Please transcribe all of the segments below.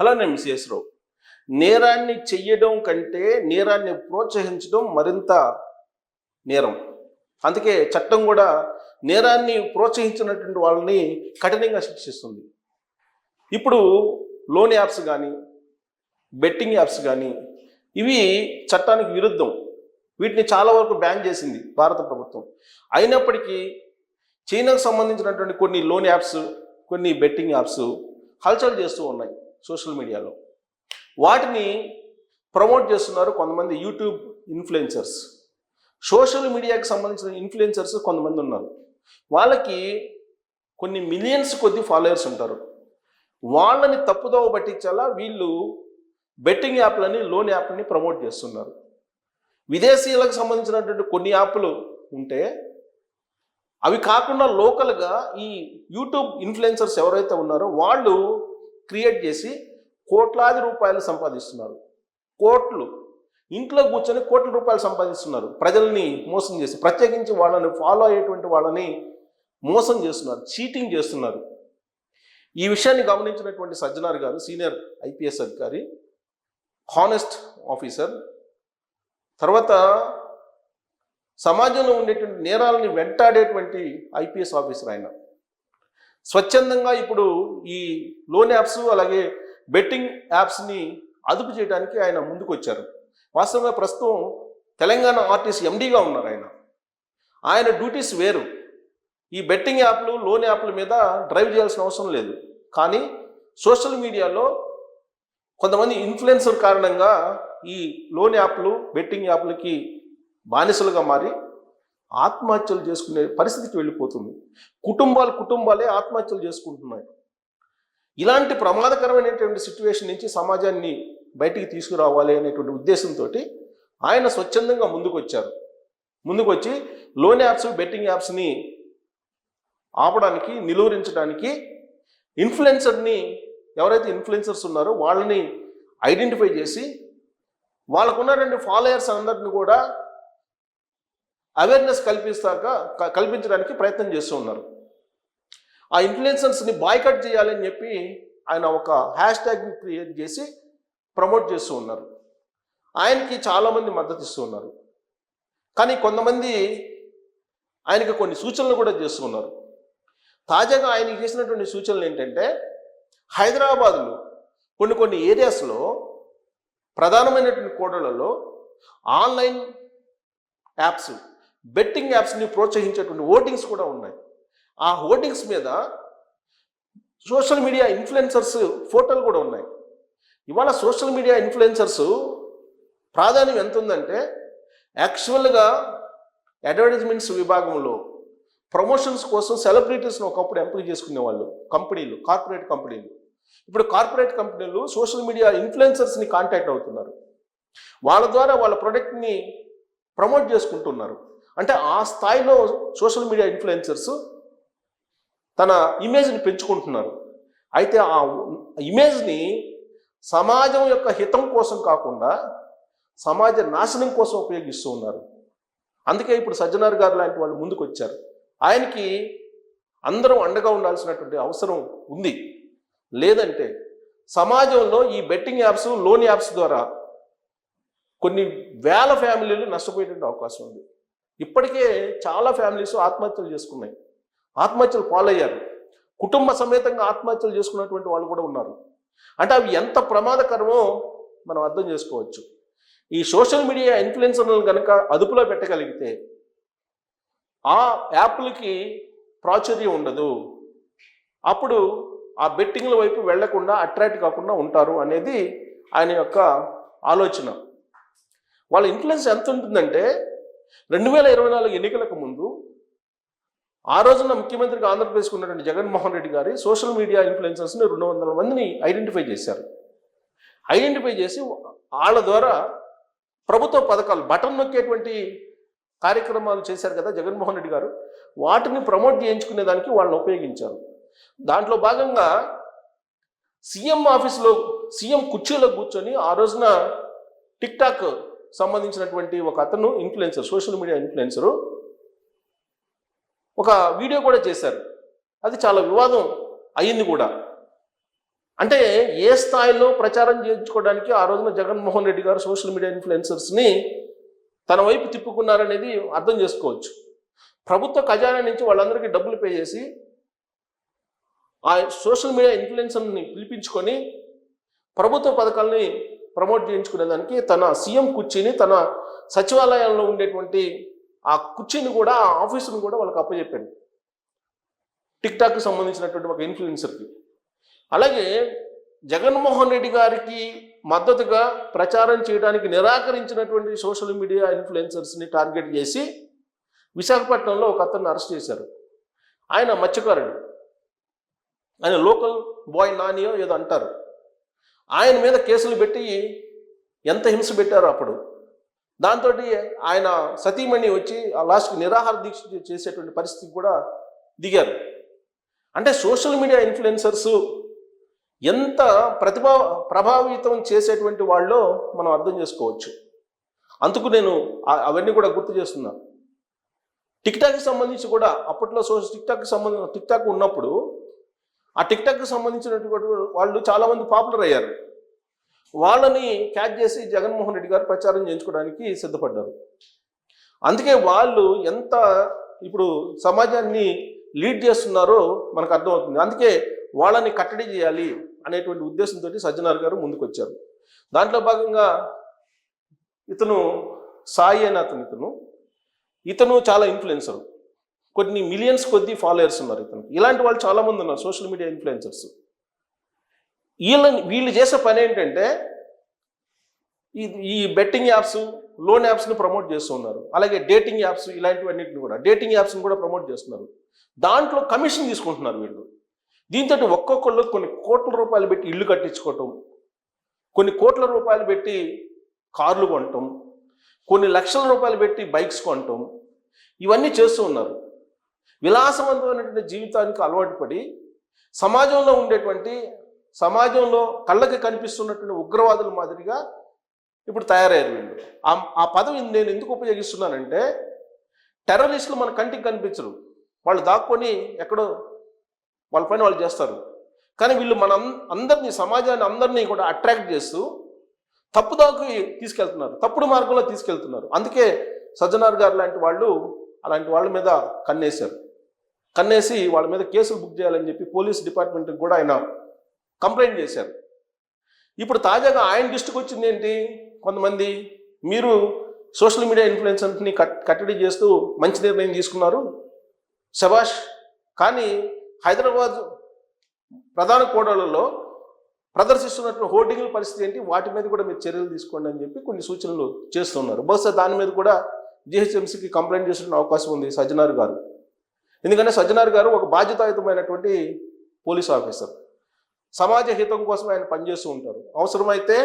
Hello నేను miss రావు నేరాన్ని చెయ్యడం కంటే నేరాన్ని ప్రోత్సహించడం మరింత నేరం. అందుకే చట్టం కూడా నేరాన్ని ప్రోత్సహించినటువంటి వాళ్ళని కఠినంగా శిక్షిస్తుంది. ఇప్పుడు లోన్ యాప్స్ కానీ బెట్టింగ్ యాప్స్ కానీ ఇవి చట్టానికి విరుద్ధం. వీటిని చాలా వరకు బ్యాన్ చేసింది భారత ప్రభుత్వం. అయినప్పటికీ చైనాకు సంబంధించినటువంటి కొన్ని లోన్ యాప్స్ కొన్ని బెట్టింగ్ యాప్స్ హల్చల్ చేస్తూ ఉన్నాయి. సోషల్ మీడియాలో. వాటిని ప్రమోట్ చేస్తున్నారు కొంతమంది యూట్యూబ్ ఇన్ఫ్లుయెన్సర్స్. సోషల్ మీడియాకి సంబంధించిన ఇన్ఫ్లుయెన్సర్స్ కొంతమంది ఉన్నారు. వాళ్ళకి కొన్ని మిలియన్స్ కొద్ది ఫాలోయర్స్ ఉంటారు. వాళ్ళని తప్పుదోవ పట్టించాలా వీళ్ళు బెట్టింగ్ యాప్లని లోన్ యాప్లని ప్రమోట్ చేస్తున్నారు. విదేశీయులకు సంబంధించినటువంటి కొన్ని యాప్లు ఉంటే అవి కాకుండా లోకల్గా ఈ యూట్యూబ్ ఇన్ఫ్లుయెన్సర్స్ ఎవరైతే ఉన్నారో వాళ్ళు క్రియేట్ చేసి కోట్లాది రూపాయలు సంపాదిస్తున్నారు. కోట్లు. ఇంట్లో కూర్చొని కోట్ల రూపాయలు సంపాదిస్తున్నారు. ప్రజల్ని మోసం చేసి ప్రత్యేకించి వాళ్ళని ఫాలో అయ్యేటువంటి వాళ్ళని మోసం చేస్తున్నారు చీటింగ్ చేస్తున్నారు. ఈ విషయాన్ని గమనించినటువంటి సజ్జనార్ గారు సీనియర్ ఐపీఎస్ అధికారి హానెస్ట్ ఆఫీసర్. తర్వాత సమాజంలో ఉండేటువంటి నేరాలని వెంటాడేటువంటి ఐపీఎస్ ఆఫీసర్ ఆయన. స్వచ్ఛందంగా ఇప్పుడు ఈ లోన్ యాప్స్ అలాగే బెట్టింగ్ యాప్స్ని అదుపు చేయడానికి ఆయన ముందుకు వచ్చారు వాస్తవంగా ప్రస్తుతం తెలంగాణ ఆర్టీసీ ఎండీగా ఉన్నారు ఆయన. ఆయన డ్యూటీస్ వేరు. ఈ బెట్టింగ్ యాప్లు లోన్ యాప్ల మీద డ్రైవ్ చేయాల్సిన అవసరం లేదు. కానీ సోషల్ మీడియాలో కొంతమంది ఇన్ఫ్లుయెన్సర్ కారణంగా ఈ లోన్ యాప్లు బెట్టింగ్ యాప్లకి బానిసలుగా మారి ఆత్మహత్యలు చేసుకునే పరిస్థితికి వెళ్ళిపోతుంది. కుటుంబాలు కుటుంబాలే ఆత్మహత్యలు చేసుకుంటున్నాయి. ఇలాంటి ప్రమాదకరమైనటువంటి సిచ్యువేషన్ నుంచి సమాజాన్ని బయటికి తీసుకురావాలి అనేటువంటి ఉద్దేశంతో ఆయన స్వచ్ఛందంగా ముందుకు వచ్చారు ముందుకు వచ్చి లోన్ యాప్స్ బెట్టింగ్ యాప్స్ని ఆపడానికి నిలువరించడానికి ఇన్ఫ్లుయెన్సర్ని ఎవరైతే ఇన్ఫ్లుయెన్సర్స్ ఉన్నారో వాళ్ళని ఐడెంటిఫై చేసి వాళ్ళకున్నటువంటి ఫాలోయర్స్ అందరిని కూడా అవేర్నెస్ కల్పిస్తాక కల్పించడానికి ప్రయత్నం చేస్తూ ఉన్నారు. ఆ ఇన్ఫ్లుయెన్సర్స్ని బాయ్కట్ చేయాలని చెప్పి ఆయన ఒక హ్యాష్ ట్యాగ్ని క్రియేట్ చేసి ప్రమోట్ చేస్తూ ఉన్నారు. ఆయనకి చాలామంది మద్దతు ఇస్తూ ఉన్నారు. కానీ కొంతమంది ఆయనకి కొన్ని సూచనలు కూడా చేస్తున్నారు తాజాగా ఆయన చేసినటువంటి సూచనలు ఏంటంటే హైదరాబాద్లో కొన్ని కొన్ని ఏరియాస్లో ప్రధానమైనటువంటి కోటలలో ఆన్లైన్ యాప్స్ బెట్టింగ్ యాప్స్ని ప్రోత్సహించేటువంటి ఓటింగ్స్ కూడా ఉన్నాయి. ఆ ఓటింగ్స్ మీద సోషల్ మీడియా ఇన్ఫ్లుయెన్సర్స్ ఫోటోలు కూడా ఉన్నాయి. ఇవాళ సోషల్ మీడియా ఇన్ఫ్లుయెన్సర్స్ ప్రాధాన్యం ఎంత ఉందంటే యాక్చువల్గా అడ్వర్టైజ్మెంట్స్ విభాగంలో ప్రమోషన్స్ కోసం సెలబ్రిటీస్ని ఒకప్పుడు ఎంపిక చేసుకునేవాళ్ళు కంపెనీలు కార్పొరేట్ కంపెనీలు. ఇప్పుడు కార్పొరేట్ కంపెనీలు సోషల్ మీడియా ఇన్ఫ్లుయెన్సర్స్ని కాంటాక్ట్ అవుతున్నారు. వాళ్ళ ద్వారా వాళ్ళ ప్రొడక్ట్ని ప్రమోట్ చేసుకుంటున్నారు. అంటే ఆ స్థాయిలో సోషల్ మీడియా ఇన్ఫ్లుయెన్సర్స్ తన ఇమేజ్ని పెంచుకుంటున్నారు. అయితే ఆ ఇమేజ్ని సమాజం యొక్క హితం కోసం కాకుండా సమాజ నాశనం కోసం ఉపయోగిస్తూ ఉన్నారు. అందుకే ఇప్పుడు సజ్జనార్ గారు లాంటి వాళ్ళు ముందుకు వచ్చారు ఆయనకి అందరం అండగా ఉండాల్సినటువంటి అవసరం ఉంది. లేదంటే సమాజంలో ఈ బెట్టింగ్ యాప్స్ లోన్ యాప్స్ ద్వారా కొన్ని వేల ఫ్యామిలీలు నష్టపోయేటువంటి అవకాశం ఉంది. ఇప్పటికే చాలా ఫ్యామిలీస్ ఆత్మహత్యలు చేసుకున్నాయి. ఆత్మహత్యలు పాలయ్యారు. కుటుంబ సమేతంగా ఆత్మహత్యలు చేసుకున్నటువంటి వాళ్ళు కూడా ఉన్నారు. అంటే అవి ఎంత ప్రమాదకరమో మనం అర్థం చేసుకోవచ్చు. ఈ సోషల్ మీడియా ఇన్ఫ్లుయెన్సర్లను కనుక అదుపులో పెట్టగలిగితే ఆ యాప్లకి ప్రాచుర్యం ఉండదు. అప్పుడు ఆ బెట్టింగ్ల వైపు వెళ్ళకుండా అట్రాక్ట్ కాకుండా ఉంటారు అనేది ఆయన యొక్క ఆలోచన. వాళ్ళ ఇన్ఫ్లుయెన్స్ ఎంత ఉంటుందంటే రెండు వేల ఇరవై నాలుగు ఎన్నికలకు ముందు ఆ రోజున ముఖ్యమంత్రిగా ఆంధ్రప్రదేశ్కి ఉన్నటువంటి జగన్మోహన్ రెడ్డి గారి సోషల్ మీడియా ఇన్ఫ్లుయెన్సర్స్ని రెండు వందల మందిని ఐడెంటిఫై చేశారు. ఐడెంటిఫై చేసి వాళ్ళ ద్వారా ప్రభుత్వ పథకాలు బటన్ నొక్కేటువంటి కార్యక్రమాలు చేశారు కదా జగన్మోహన్ రెడ్డి గారు. వాటిని ప్రమోట్ చేయించుకునే దానికి వాళ్ళని ఉపయోగించారు. దాంట్లో భాగంగా సీఎం ఆఫీస్లో సీఎం కుర్చీలో కూర్చొని ఆ రోజున టిక్ టాక్ సంబంధించినటువంటి ఒక అతను ఇన్ఫ్లుయెన్సర్ సోషల్ మీడియా ఇన్ఫ్లుయెన్సరు ఒక వీడియో కూడా చేశారు. అది చాలా వివాదం అయింది కూడా. అంటే ఏ స్థాయిలో ప్రచారం చేయించుకోవడానికి ఆ రోజున జగన్మోహన్ రెడ్డి గారు సోషల్ మీడియా ఇన్ఫ్లుయెన్సర్స్ని తన వైపు తిప్పుకున్నారనేది అర్థం చేసుకోవచ్చు. ప్రభుత్వ ఖజానా నుంచి వాళ్ళందరికీ డబ్బులు పే చేసి ఆ సోషల్ మీడియా ఇన్ఫ్లుయెన్సర్ని పిలిపించుకొని ప్రభుత్వ పథకాలని ప్రమోట్ చేయించుకునేదానికి తన సీఎం కుర్చీని తన సచివాలయంలో ఉండేటువంటి ఆ కుర్చీని కూడా ఆ ఆఫీసును కూడా వాళ్ళకి అప్పచెప్పాడు టిక్ టాక్ సంబంధించినటువంటి ఒక ఇన్ఫ్లుయెన్సర్కి. అలాగే జగన్మోహన్ రెడ్డి గారికి మద్దతుగా ప్రచారం చేయడానికి నిరాకరించినటువంటి సోషల్ మీడియా ఇన్ఫ్లుయెన్సర్స్ని టార్గెట్ చేసి విశాఖపట్నంలో ఒక అతన్ని అరెస్ట్ చేశారు. ఆయన మత్స్యకారుడు. ఆయన లోకల్ బాయ్ నానియో ఏదో అంటారు. ఆయన మీద కేసులు పెట్టి ఎంత హింస పెట్టారో అప్పుడు. దాంతో ఆయన సతీమణి వచ్చి ఆ లాస్ట్కి నిరాహార దీక్ష చేసేటువంటి పరిస్థితి కూడా దిగారు. అంటే సోషల్ మీడియా ఇన్ఫ్లుయెన్సర్స్ ఎంత ప్రతిభా ప్రభావితం చేసేటువంటి వాళ్ళో మనం అర్థం చేసుకోవచ్చు. అందుకు నేను అవన్నీ కూడా గుర్తు చేస్తున్నాను టిక్ టాక్కి సంబంధించి కూడా అప్పట్లో సోషల్ టిక్ టాక్కి సంబంధం టిక్ టాక్ ఉన్నప్పుడు ఆ టిక్ టాక్ సంబంధించినటువంటి వాళ్ళు చాలామంది పాపులర్ అయ్యారు. వాళ్ళని క్యాచ్ చేసి జగన్మోహన్ రెడ్డి గారు ప్రచారం చేయించుకోవడానికి సిద్ధపడ్డారు. అందుకే వాళ్ళు ఎంత ఇప్పుడు సమాజాన్ని లీడ్ చేస్తున్నారో మనకు అర్థమవుతుంది. అందుకే వాళ్ళని కట్టడి చేయాలి అనేటువంటి ఉద్దేశంతో సజ్జనార్ గారు ముందుకొచ్చారు. దాంట్లో భాగంగా ఇతను సాయి అని అతను ఇతను. ఇతను చాలా ఇన్ఫ్లుయెన్సర్ కొన్ని మిలియన్స్ కొద్ది ఫాలోయర్స్ ఉన్నారు ఇతనికి ఇలాంటి వాళ్ళు చాలామంది ఉన్నారు సోషల్ మీడియా ఇన్ఫ్లుయెన్సర్స్ వీళ్ళని వీళ్ళు చేసే పని ఏంటంటే ఈ బెట్టింగ్ యాప్స్ లోన్ యాప్స్ని ప్రమోట్ చేస్తూ ఉన్నారు. అలాగే డేటింగ్ యాప్స్ ఇలాంటివన్నిటిని కూడా. డేటింగ్ యాప్స్ని కూడా ప్రమోట్ చేస్తున్నారు. దాంట్లో కమిషన్ తీసుకుంటున్నారు వీళ్ళు. దీంతో ఒక్కొక్కళ్ళు కొన్ని కోట్ల రూపాయలు పెట్టి ఇల్లు కట్టించుకోవటం కొన్ని కోట్ల రూపాయలు పెట్టి కార్లు కొనటం కొన్ని లక్షల రూపాయలు పెట్టి బైక్స్ కొనటం ఇవన్నీ చేస్తూ ఉన్నారు. విలాసవంతమైనటువంటి జీవితానికి అలవాటు పడి సమాజంలో ఉండేటువంటి సమాజంలో కళ్ళకి కనిపిస్తున్నటువంటి ఉగ్రవాదుల మాదిరిగా ఇప్పుడు తయారయ్యారు వీళ్ళు. ఆ ఆ పదవి నేను ఎందుకు ఉపయోగిస్తున్నానంటే టెర్రరిస్టులు మన కంటికి కనిపించరు. వాళ్ళు దాక్కొని ఎక్కడో వాళ్ళ పని వాళ్ళు చేస్తారు. కానీ వీళ్ళు మన అందరినీ సమాజాన్ని అందరినీ కూడా అట్రాక్ట్ చేస్తూ తప్పుదాకు తీసుకెళ్తున్నారు. తప్పుడు మార్గంలో తీసుకెళ్తున్నారు. అందుకే సజ్జనార్ గారు లాంటి వాళ్ళు అలాంటి వాళ్ళ మీద కన్నేశారు. కన్నేసి వాళ్ళ మీద కేసులు బుక్ చేయాలని చెప్పి పోలీస్ డిపార్ట్మెంట్కి కూడా ఆయన కంప్లైంట్ చేశారు. ఇప్పుడు తాజాగా ఆయన దృష్టికి వచ్చింది ఏంటి? కొంతమంది మీరు సోషల్ మీడియా ఇన్ఫ్లుయెన్సర్ని కట్ కట్టడి చేస్తూ మంచి నిర్ణయం తీసుకున్నారు. శభాష్ కానీ హైదరాబాద్ ప్రధాన కోడళ్ళలో ప్రదర్శిస్తున్నటువంటి హోర్డింగ్ల పరిస్థితి ఏంటి? వాటి మీద కూడా మీరు చర్యలు తీసుకోండి అని చెప్పి కొన్ని సూచనలు చేస్తున్నారు. బహుశా దాని మీద కూడా జిహెచ్ఎంసీకి కంప్లైంట్ చేసిన అవకాశం ఉంది సజ్జనార్ గారు. ఎందుకంటే సజ్జనార్ గారు ఒక బాధ్యతాయుతమైనటువంటి పోలీస్ ఆఫీసర్. సమాజ హితం కోసం ఆయన పనిచేస్తూ ఉంటారు. అవసరమైతే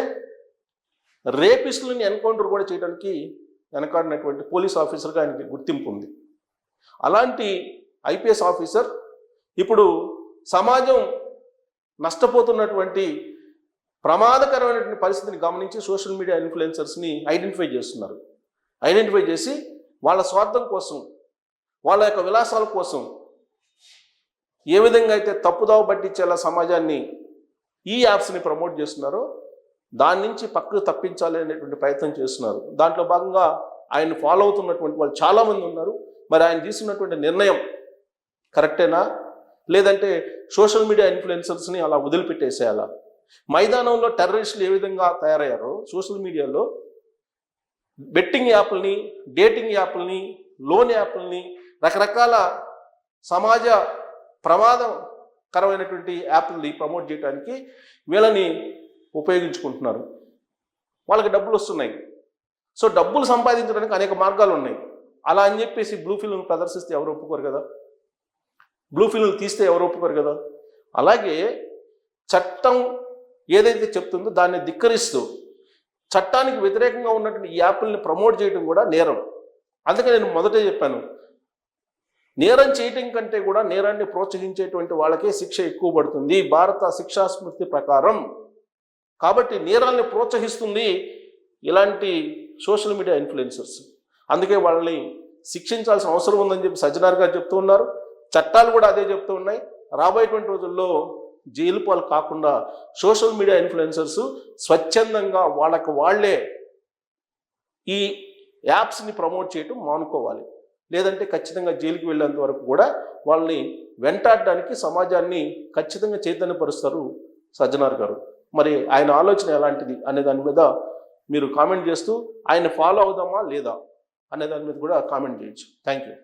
రేపిస్టులని ఎన్కౌంటర్ కూడా చేయడానికి వెనకాడినటువంటి పోలీస్ ఆఫీసర్గా ఆయనకి గుర్తింపు ఉంది. అలాంటి ఐపీఎస్ ఆఫీసర్ ఇప్పుడు సమాజం నష్టపోతున్నటువంటి ప్రమాదకరమైనటువంటి పరిస్థితిని గమనించి సోషల్ మీడియా ఇన్ఫ్లుయెన్సర్స్ని ఐడెంటిఫై చేస్తున్నారు. ఐడెంటిఫై చేసి వాళ్ళ స్వార్థం కోసం వాళ్ళ యొక్క విలాసాల కోసం ఏ విధంగా అయితే తప్పుదావ పట్టించేలా సమాజాన్ని ఈ యాప్స్ని ప్రమోట్ చేస్తున్నారో దాని నుంచి పక్కకు తప్పించాలి అనేటువంటి ప్రయత్నం చేస్తున్నారు. దాంట్లో భాగంగా ఆయన ఫాలో అవుతున్నటువంటి వాళ్ళు చాలామంది ఉన్నారు. మరి ఆయన తీసుకున్నటువంటి నిర్ణయం కరెక్టేనా? లేదంటే సోషల్ మీడియా ఇన్ఫ్లుయెన్సర్స్ని అలా వదిలిపెట్టేసేయాలా? మైదానంలో టెర్రరిస్టులు ఏ విధంగా తయారయ్యారో సోషల్ మీడియాలో బెట్టింగ్ యాప్లని డేటింగ్ యాప్లని లోన్ యాప్లని రకరకాల సమాజ ప్రమాదకరమైనటువంటి యాప్లని ప్రమోట్ చేయడానికి వీళ్ళని ఉపయోగించుకుంటున్నారు. వాళ్ళకి డబ్బులు వస్తున్నాయి. సో డబ్బులు సంపాదించడానికి అనేక మార్గాలు ఉన్నాయి. అలా అని చెప్పేసి బ్లూ ఫిల్మ్ను ప్రదర్శిస్తే ఎవరు ఒప్పుకోరు కదా? బ్లూ ఫిల్మ్లు తీస్తే ఎవరు ఒప్పుకోరు కదా? అలాగే చట్టం ఏదైతే చెప్తుందో దాన్ని ధిక్కరిస్తూ చట్టానికి వ్యతిరేకంగా ఉన్నటువంటి ఈ యాప్ల్ని ప్రమోట్ చేయడం కూడా నేరం. అందుకే నేను మొదటే చెప్పాను. నేరం చేయటం కంటే కూడా నేరాన్ని ప్రోత్సహించేటువంటి వాళ్ళకే శిక్ష ఎక్కువ పడుతుంది. భారత శిక్షా స్మృతి ప్రకారం. కాబట్టి నేరాన్ని ప్రోత్సహిస్తుంది ఇలాంటి సోషల్ మీడియా ఇన్ఫ్లుయెన్సర్స్. అందుకే వాళ్ళని శిక్షించాల్సిన అవసరం ఉందని చెప్పి సజ్జనార్ గారు చెప్తూ ఉన్నారు. చట్టాలు కూడా అదే చెప్తూ ఉన్నాయి. రాబోయేటువంటి రోజుల్లో జైలు పాలు కాకుండా సోషల్ మీడియా ఇన్ఫ్లుయెన్సర్స్ స్వచ్ఛందంగా వాళ్ళకు వాళ్ళే ఈ యాప్స్ని ప్రమోట్ చేయటం మానుకోవాలి. లేదంటే ఖచ్చితంగా జైలుకి వెళ్ళేంత వరకు కూడా వాళ్ళని వెంటాడడానికి సమాజాన్ని ఖచ్చితంగా చైతన్యపరుస్తారు సజ్జనార్ గారు. మరి ఆయన ఆలోచన ఎలాంటిది అనే దాని మీద మీరు కామెంట్ చేస్తూ ఆయన ఫాలో అవుదామా లేదా అనే దాని మీద కూడా కామెంట్ చేయొచ్చు. Thank you